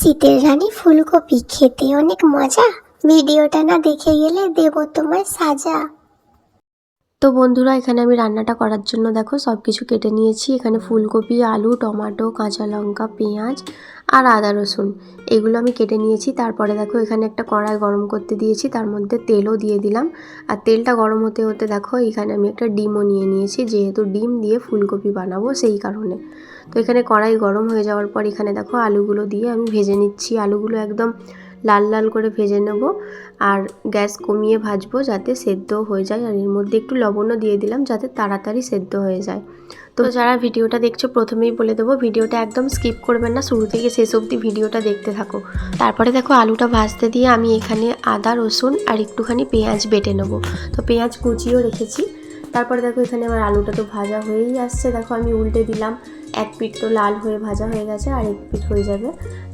শীতের রানী ফুলকপি খেতে অনেক মজা। ভিডিওটা না দেখে গেলে দেব তোমায় সাজা। তো বন্ধুরা, এখানে আমি রান্নাটা করার জন্য দেখো সব কিছু কেটে নিয়েছি। এখানে ফুলকপি, আলু, টমাটো, কাঁচা লঙ্কা, পেঁয়াজ আর আদা, রসুন এগুলো আমি কেটে নিয়েছি। তারপরে দেখো এখানে একটা কড়াই গরম করতে দিয়েছি, তার মধ্যে তেলও দিয়ে দিলাম। আর তেলটা গরম হতে হতে দেখো এখানে আমি একটা ডিমও নিয়ে নিয়েছি, যেহেতু ডিম দিয়ে ফুলকপি বানাবো সেই কারণে। তো এখানে কড়াই গরম হয়ে যাওয়ার পর এখানে দেখো আলুগুলো দিয়ে আমি ভেজে নিচ্ছি। আলুগুলো একদম লাল লাল করে ভেজে নেব আর গ্যাস কমিয়ে ভাজবো যাতে সেদ্ধ হয়ে যায়। আর এর মধ্যে একটু লবণও দিয়ে দিলাম যাতে তাড়াতাড়ি সেদ্ধ হয়ে যায়। তো যারা ভিডিওটা দেখছ, প্রথমেই বলে দেবো, ভিডিওটা একদম স্কিপ করবেন না। শুরু থেকে শেষ অবধি ভিডিওটা দেখতে থাকো। তারপরে দেখো, আলুটা ভাজতে দিয়ে আমি এখানে আদা, রসুন আর একটুখানি পেঁয়াজ বেটে নেব। তো পেঁয়াজ কুচিও রেখেছি। তারপরে দেখো এখানে আমার আলুটা তো ভাজা হয়েই আসছে। দেখো আমি উল্টে দিলাম। এক পিঠ তো লাল হয়ে ভাজা হয়ে গেছে, আর এক পিঠ হয়ে যাবে।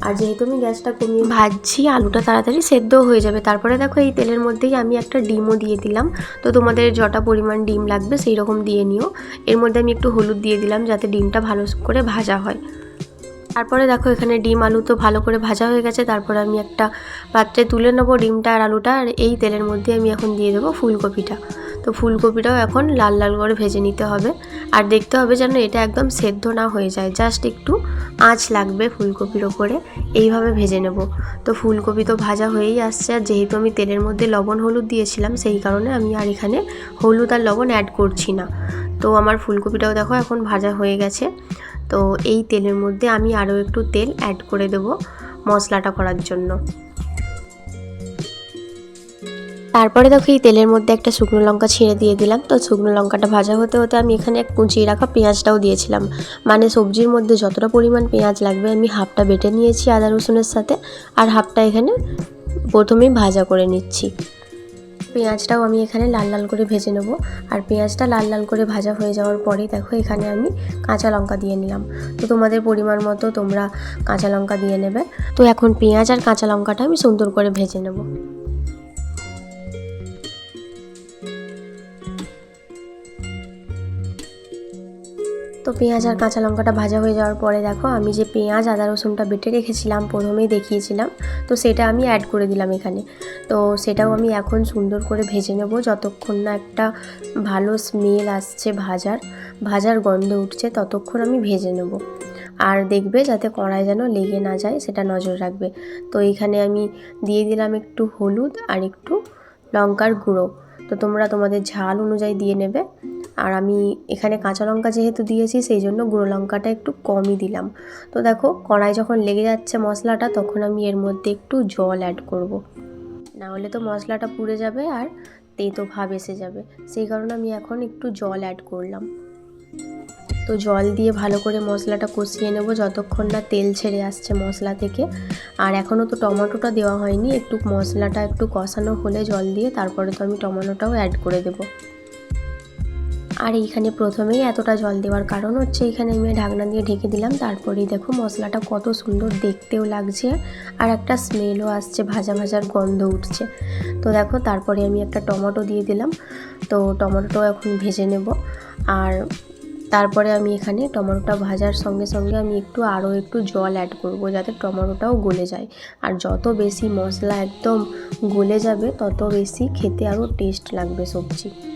আর যেহেতু আমি গ্যাসটা কমিয়ে ভাজছি, আলুটা তাড়াতাড়ি সেদ্ধ হয়ে যাবে। তারপরে দেখো এই তেলের মধ্যেই আমি একটা ডিমও দিয়ে দিলাম। তো তোমাদের যটা পরিমাণ ডিম লাগবে সেই রকম দিয়ে নিও। এর মধ্যে আমি একটু হলুদ দিয়ে দিলাম, যাতে ডিমটা ভালো করে ভাজা হয়। তারপরে দেখো এখানে ডিম আলু তো ভালো করে ভাজা হয়ে গেছে, তারপরে আমি একটা পাত্রে তুলে নেব ডিমটা আর আলুটা, আর এই তেলের মধ্যে আমি এখন দিয়ে দেবো ফুলকপিটা। তো ফুলকপিটাও এখন লাল লাল করে ভেজে নিতে হবে। আর দেখতে হবে যেন এটা একদম সেদ্ধ না হয়ে যায়, জাস্ট একটু আঁচ লাগবে ফুলকপির ওপরে, এইভাবে ভেজে নেব। তো ফুলকপি তো ভাজা হয়েই আসছে, আর যেহেতু আমি তেলের মধ্যে লবণ হলুদ দিয়েছিলাম, সেই কারণে আমি আর এখানে হলুদ আর লবণ অ্যাড করছি না। তো আমার ফুলকপিটাও দেখো এখন ভাজা হয়ে গেছে। তো এই তেলের মধ্যে আমি আরও একটু তেল অ্যাড করে দেবো মশলাটা করার জন্য। তারপরে দেখো এই তেলের মধ্যে একটা শুকনো লঙ্কা ছিঁড়ে দিয়ে দিলাম। তো শুকনো লঙ্কাটা ভাজা হতে হতে আমি এখানে এক কুচিয়ে রাখা পেঁয়াজটাও দিয়েছিলাম। মানে সবজির মধ্যে যতটা পরিমাণ পেঁয়াজ লাগবে আমি হাফটা বেটে নিয়েছি আদা রসুনের সাথে। আর হাফটা এখানে প্রথমেই ভাজা করে নিচ্ছি। পেঁয়াজটাও আমি এখানে লাল লাল করে ভেজে নেব। আর পেঁয়াজটা লাল লাল করে ভাজা হয়ে যাওয়ার পরে দেখো, এখানে আমি কাঁচা লঙ্কা দিয়ে নিলাম। তো তোমাদের পরিমাণ মতো তোমরা কাঁচা লঙ্কা দিয়ে নেবে। তো এখন পেঁয়াজ আর কাঁচা লঙ্কাটা আমি সুন্দর করে ভেজে নেব। তো পেঁয়াজ আর কাঁচা লঙ্কাটা ভাজা হয়ে যাওয়ার পরে দেখো, আমি যে পেঁয়াজ, আদা, রসুনটা বেটে রেখেছিলাম, প্রথমেই দেখিয়েছিলাম, তো সেটা আমি অ্যাড করে দিলাম এখানে। তো সেটাও আমি এখন সুন্দর করে ভেজে নেব যতক্ষণ না একটা ভালো স্মেল আসছে ভাজার ভাজার গন্ধ উঠছে ততক্ষণ আমি ভেজে নেব। আর দেখবে যাতে কড়াই যেন লেগে না যায়, সেটা নজর রাখবে। তো এখানে আমি দিয়ে দিলাম একটু হলুদ আর একটু লঙ্কার গুঁড়ো। তো তোমরা তোমাদের ঝাল অনুযায়ী দিয়ে নেবে। আর আমি এখানে কাঁচা লঙ্কা যেহেতু দিয়েছি, সেই জন্য গুঁড়ো লঙ্কাটা একটু কমই দিলাম। তো দেখো, কড়াই যখন লেগে যাচ্ছে মশলাটা, তখন আমি এর মধ্যে একটু জল অ্যাড করব। না হলে তো মশলাটা পুড়ে যাবে আর তেতো ভাব এসে যাবে। সেই কারণে আমি এখন একটু জল অ্যাড করলাম। তো জল দিয়ে ভালো করে মশলাটা কষিয়ে নেব যতক্ষণ না তেল ছেড়ে আসছে মশলা থেকে। আর এখনও তো টমেটোটা দেওয়া হয়নি, একটু মশলাটা একটু কষানো হলে জল দিয়ে তারপরে তো আমি টমেটোটাও অ্যাড করে দেবো। আর এইখানে প্রথমেই এতটা জল দেওয়ার কারণ হচ্ছে এখানে আমি ঢাকনা দিয়ে ঢেকে দিলাম, তারপরেই দেখো মশলাটা কত সুন্দর দেখতেও লাগছে আর একটা স্মেলও আসছে, ভাজা ভাজার গন্ধ উঠছে। তো দেখো তারপরে আমি একটা টমেটো দিয়ে দিলাম, তো টমেটোটাও এখন ভেজে নেব। আর তারপরে আমি এখানে টমেটোটা ভাজার সঙ্গে সঙ্গে আমি একটু আরও একটু জল অ্যাড করব যাতে টমেটোটাও গলে যায়। আর যত বেশি মশলা একদম গলে যাবে, তত বেশি খেতে আরও টেস্ট লাগবে সবজি।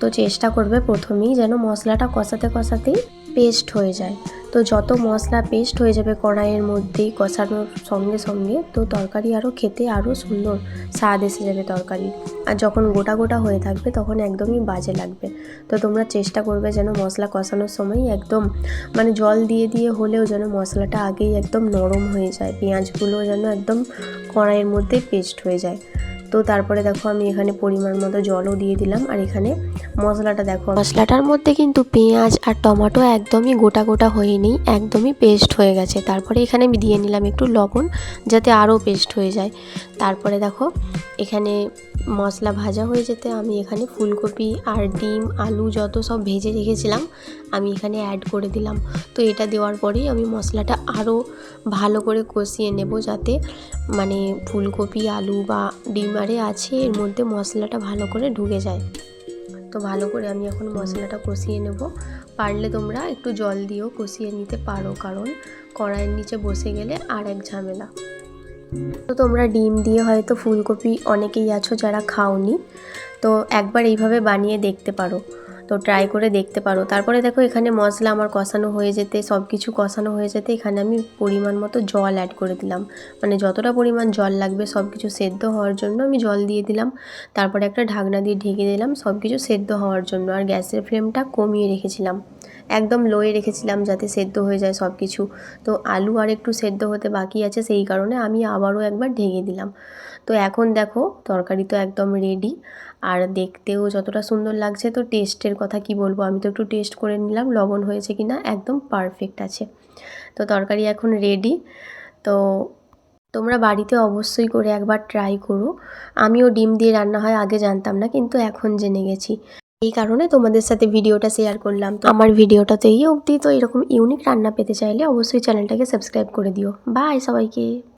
তো চেষ্টা করবে প্রথমেই যেন মশলাটা কষাতে কষাতেই পেস্ট হয়ে যায়। তো যত মশলা পেস্ট হয়ে যাবে কড়াইয়ের মধ্যেই কষানোর সঙ্গে সঙ্গে, তো তরকারি আরও খেতে আরও সুন্দর স্বাদ এসে যাবে তরকারি আর যখন গোটা গোটা হয়ে থাকবে, তখন একদমই বাজে লাগবে। তো তোমরা চেষ্টা করবে যেন মশলা কষানোর সময় একদম মানে জল দিয়ে দিয়ে হলেও যেন মশলাটা আগেই একদম নরম হয়ে যায়। পেঁয়াজগুলো যেন একদম কড়াইয়ের মধ্যে পেস্ট হয়ে যায়। তো তারপরে দেখো আমি এখানে পরিমাণ মতো জলও দিয়ে দিলাম আর এখানে মশলাটা দেখো মশলাটার মধ্যে কিন্তু পেঁয়াজ আর টমেটো একদমই গোটা গোটা হয়নি, একদমই পেস্ট হয়ে গেছে। তারপরে এখানে আমি দিয়ে নিলাম একটু লবণ যাতে আরও পেস্ট হয়ে যায়। তারপরে দেখো এখানে মশলা ভাজা হয়ে যেতে আমি এখানে ফুলকপি আর ডিম, আলু যত সব ভেজে রেখেছিলাম, আমি এখানে অ্যাড করে দিলাম। তো এটা দেওয়ার পরেই আমি মশলাটা আরও ভালো করে কষিয়ে নেব যাতে মানে ফুলকপি, আলু বা ডিম আরে আছে, এর মধ্যে মশলাটা ভালো করে ঢুকে যায়। তো ভালো করে আমি এখন মশলাটা কষিয়ে নেব। পারলে তোমরা একটু জল দিয়েও কষিয়ে নিতে পারো, কারণ কড়াইয়ের নিচে বসে গেলে আর এক ঝামেলা। তো তোমরা ডিম দিয়ে হয়তো ফুলকপি অনেকেই আছো যারা খাওনি। তো একবার এইভাবে বানিয়ে দেখতে পারো। তো ট্রাই করে দেখতে পারো। তারপরে দেখো এখানে মশলা আমার কষানো হয়ে যেতে সব কিছু কষানো হয়ে যেতে এখানে আমি পরিমাণ মতো জল অ্যাড করে দিলাম। মানে যতটা পরিমাণ জল লাগবে সব কিছু সেদ্ধ হওয়ার জন্য আমি জল দিয়ে দিলাম। তারপরে একটা ঢাকনা দিয়ে ঢেকে দিলাম সব কিছু সেদ্ধ হওয়ার জন্য। আর গ্যাসের ফ্লেমটা কমিয়ে রেখেছিলাম। একদম লোয়ে রেখেছিলাম যাতে সেদ্ধ হয়ে যায় সব কিছু তো আলু আর একটু সেদ্ধ হতে বাকি আছে, সেই কারণে আমি আবারও একবার ঢেকে দিলাম। তো এখন দেখো, তরকারি তো একদম রেডি আর দেখতেও যতটা সুন্দর লাগছে। তো টেস্টের কথা কি বলব, আমি তো একটু টেস্ট করে নিলাম, লবণ হয়েছে কি না একদম পারফেক্ট আছে। তো তরকারি এখন রেডি তো তোমরা বাড়িতে অবশ্যই করে একবার ট্রাই করো। আমিও ডিম দিয়ে রান্না হয়, আগে জানতাম না, কিন্তু এখন জেনে গেছি। এই কারণে তোমাদের সাথে ভিডিওটা শেয়ার করলাম। তো আমার ভিডিওটা তো এই অবধি তো এরকম ইউনিক রান্না পেতে চাইলে অবশ্যই চ্যানেলটাকে সাবস্ক্রাইব করে দিও। বাই সবাইকে।